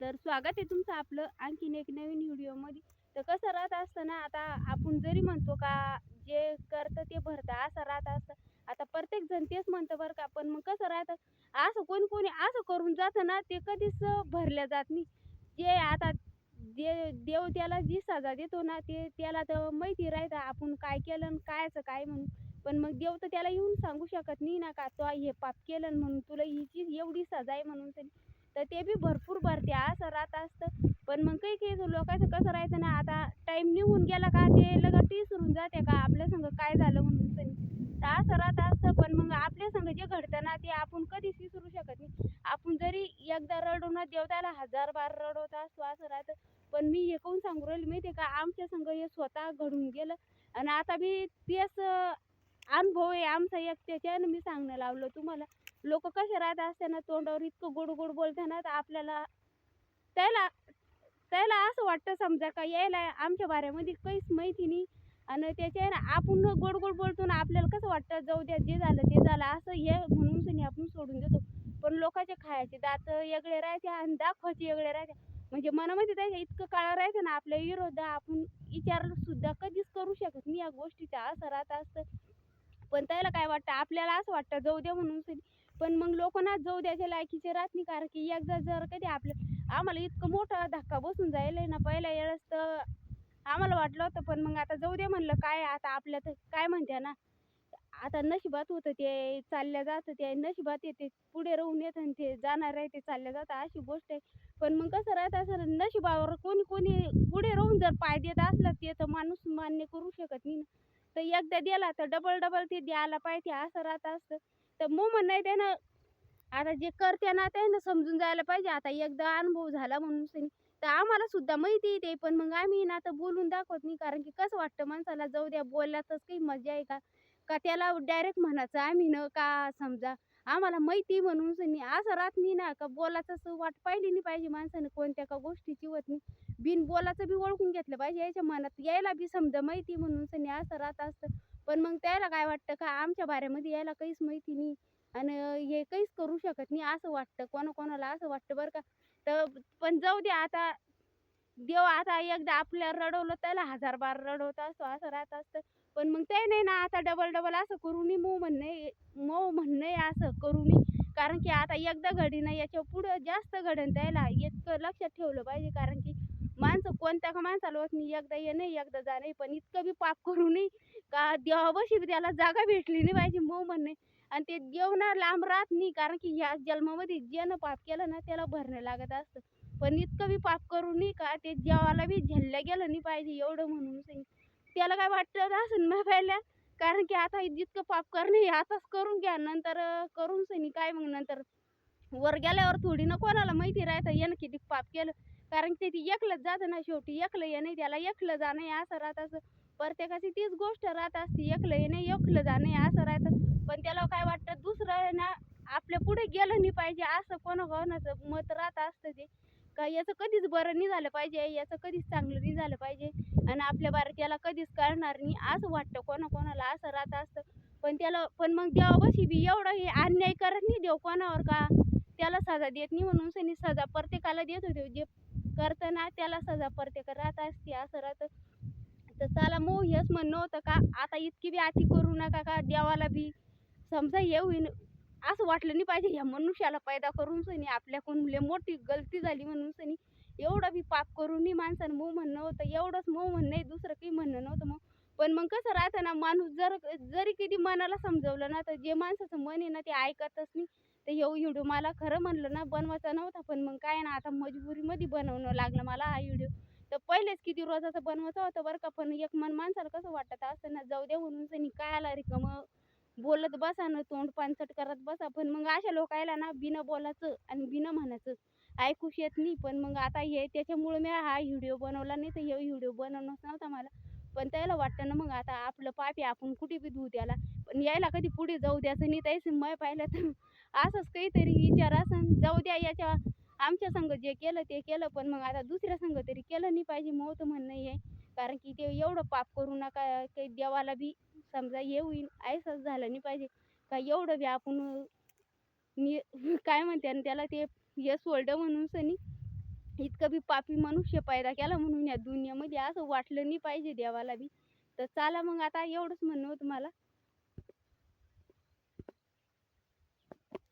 तर स्वागत आहे तुमचं आपलं आणखीन एक नवीन व्हिडिओमध्ये. तर कसं राहत असतं ना आता आपण जरी म्हणतो का जे करतं ते भरतं असं राहत असतं. आता प्रत्येक जण तेच म्हणतं बरं का पण मग कसं राहतं असं कोणी कोणी असं करून जातं ना ते कधीच भरल्या जात नाही. जे आता जे देव त्याला जी सजा देतो ना ते त्याला तर माहिती राहतं आपण काय केलं कायचं काय म्हणून. पण मग देव तर त्याला येऊन सांगू शकत नाही ना का तो हे पाप केलं म्हणून तुला हिची एवढी सजा आहे म्हणून तरी. तर ते बी भरपूर भरते. असं राहत असतं. पण मग काही काही लोकांचं कसं राहायचं ना आता टाईम निघून गेला का ते लगेच विसरून जाते का आपल्या संग काय झालं म्हणून तरी तर असं राहत असतं. पण मग आपल्या संग जे घडतं ना ते आपण कधीच विसरू शकत नाही. आपण जरी एकदा रडू ना हजार बार रडवत असतो असं राहतं. पण मी हे कोण सांगू राहिली माहिती का? आमच्या संग हे स्वतः घडून गेलं. आणि आता बी तेच अनुभव आहे आमचा एक त्याच्यानं मी सांगणं लावलं तुम्हाला. लोक कसे राहत असताना तोंडावर इतकं गोड गोड बोलताना तर आपल्याला त्याला त्याला असं वाटतं समजा का यायला आमच्या बाऱ्यामध्ये काहीच माहिती नाही. आणि त्याच्या ना आपण गोड गोड बोलतो ना आपल्याला कसं वाटतं जाऊ द्या जे झालं ते झालं असं हे म्हणून सनी आपण सोडून देतो. पण लोकांचे खायचे दात वेगळे राहते आणि दाखवायचे वेगळे राहते. म्हणजे मनामध्ये त्याच्या इतकं काळा राहायचं ना आपल्या विरोध आपण विचारसुद्धा कधीच करू शकत नाही. या गोष्टीचा असं राहत असतं. पण त्याला काय वाटतं? आपल्याला असं वाटतं जाऊ द्या म्हणून सनी पण मग लोक ना जाऊ द्यायच्या लायकीचे राहत नाही. कारण की एकदा जर कधी आपलं आम्हाला इतकं मोठा धक्का बसून जायला ना पहिल्या वेळेस तर आम्हाला वाटलं होतं पण मग आता जाऊ दे म्हणलं काय आता आपल्या तर काय म्हणत्या ना. आता नशिबात होतं ते चालल्या जातं ते नशिबात येते पुढे राहून येत आणि ते जाणार आहे ते चालल्या जातं अशी गोष्ट आहे. पण मग कसं राहतं असं नशिबावर कोणी कोणी पुढे राहून जर पाय देत असलं ते तर माणूस मान्य करू शकत नाही ना. तर एकदा दिला तर डबल डबल ते द्यायला पाहिजे असं राहत असतं. तर मग म्हणणं आहे त्यानं आता जे करते ना त्यानं समजून जायला पाहिजे. आता एकदा अनुभव झाला म्हणून त्यांनी तर आम्हाला सुद्धा माहिती आहे ते पण मग आम्ही ना आता बोलून दाखवत नाही. कारण की कसं वाटतं माणसाला जाऊ द्या बोलल्यातच काही मजा आहे का? का त्याला डायरेक्ट म्हणायचं आम्ही न का समजा आम्हाला माहिती म्हणून सनी असं राहत नाही ना का बोलायचं असं वाट पाहिली नाही पाहिजे माणसानं कोणत्या का गोष्टीची होत नाही. बिन बोलाचं बी ओळखून घेतलं पाहिजे याच्या मनात यायला बी समजा माहिती म्हणून सनी असं राहत असतं. पण मग त्याला काय वाटतं का आमच्या बाऱ्यामध्ये यायला काहीच माहिती नाही आणि हे काहीच करू शकत नाही असं वाटतं कोणाकोणाला असं वाटतं बरं का. तर पण जाऊ दे आता देव आता एकदा आपल्या रडवलं त्याला हजार बार रडवत असतो असं राहत असतं. पण मग ते नाही ना आता डबल डबल असं करू नये मऊ म्हणणे मऊ म्हणणे असं करू कारण की आता एकदा घडी नाही याच्या पुढं जास्त घडण त्याला इतकं लक्षात ठेवलं पाहिजे. कारण की माणसं कोणत्या का माणसाला होत नाही एकदा ये नाही एकदा जा नाही पण इतकं बी पाप करू नये. का देवापाशी त्याला जागा भेटली नाही पाहिजे मऊ म्हणणे. आणि ते देव ना लांब राहत नाही कारण की ह्या जन्मामध्ये ज्यानं पाप केलं ना त्याला भरणं लागत असतं. पण इतकं बी पाप करू नाही का? ते देवाला बी झेलल्या गेलं नाही पाहिजे एवढं म्हणून सांग. त्याला काय वाटतं असं ना पहिल्या कारण की आता जितकं पाप करणं हे आताच करून घ्या नंतर करून सनी काय मग नंतर. वर गेल्यावर थोडी ना कोणाला माहिती राहतं यानं किती पाप केलं. कारण की ती एकलंच जातं ना शेवटी एकलं येणे नाही त्याला एकलं जाणं आहे असं राहत असं. प्रत्येकाची तीच गोष्ट राहत असते एकलं येणे नाही एकलं जाणं आहे असं राहतं. पण त्याला काय वाटतं दुसरं ना आपल्या पुढे गेलं नाही पाहिजे असं कोणा कोणाचं मत राहत असतं ते. का याचं कधीच बरं नाही झालं पाहिजे याचं कधीच चांगलं नाही झालं पाहिजे आणि आपल्या बारक्याला कधीच कळणार नाही. असं वाटतं कोणाकोणाला असं राहत असतं. पण त्याला पण मग देवापाशी बी एवढं हे अन्याय करत नाही देव कोणावर का? त्याला सजा देत नाही म्हणून सनी सजा प्रत्येकाला देत होते. जे करतं ना त्याला सजा प्रत्येक राहत असते असं राहतं. तर चला मग हेच म्हणणं होतं का? आता इतकी बी अति करू नका का? देवाला बी समजा हे होईन असं वाटलं नाही पाहिजे ह्या मनुष्याला पैदा करून सनी आपल्याकडून लय मोठी गलती झाली म्हणून सनी एवढं बी पाप करून नाही माणसानं मऊ म्हणणं होतं एवढंच मऊ म्हणणं आहे दुसरं काही म्हणणं नव्हतं मग. पण मग कसं राहतं ना माणूस जर जरी किती मनाला समजवलं ना तर जे माणसाचं मन आहे ना ते ऐकतच नाही. तर हे व्हिडिओ मला खरं म्हणलं ना बनवायचा नव्हता पण मग काय ना आता मजबुरीमध्ये बनवणं लागलं मला हा व्हिडिओ. तर पहिलेच किती रोजाचा बनवायचा होता बरं का पण एक मन माणसाला कसं वाटत असतं ना जाऊ दे म्हणून सनी काय आला रिकामं बोलत बसा ना तोंड पानसट करत बसा. पण मग अशा लोकायला ना बिनं बोलायचं आणि बिनं म्हणायचं ऐकूच येत नाही. पण मग आता हे त्याच्यामुळे मी हा व्हिडिओ बनवला नाही तर हे व्हिडिओ बनवणंच नव्हता मला. पण त्याला वाटतं ना मग आता आपलं पाप आहे आपण कुठे बी धुऊ त्याला. पण यायला कधी पुढे जाऊ द्यायचं नाही त्याच मय पाहिलं तर असंच काहीतरी विचार असं जाऊ द्या याच्या आमच्या संग जे केलं ते केलं. पण मग आता दुसऱ्या संग तरी केलं नाही पाहिजे मग तर म्हणणं आहे कारण की ते एवढं पाप करू नका काही देवाला बी समजा येऊन होईन ऐसच झालं नाही पाहिजे. का एवढं बी आपण नि काय म्हणते आणि त्याला ते यश सोडलं म्हणून सनी इतकं बी पापी मनुष्य पैदा केला म्हणून या दुनियामध्ये असं वाटलं नाही पाहिजे देवाला बी. तर चला मग आता एवढंच म्हणणं होतं मला.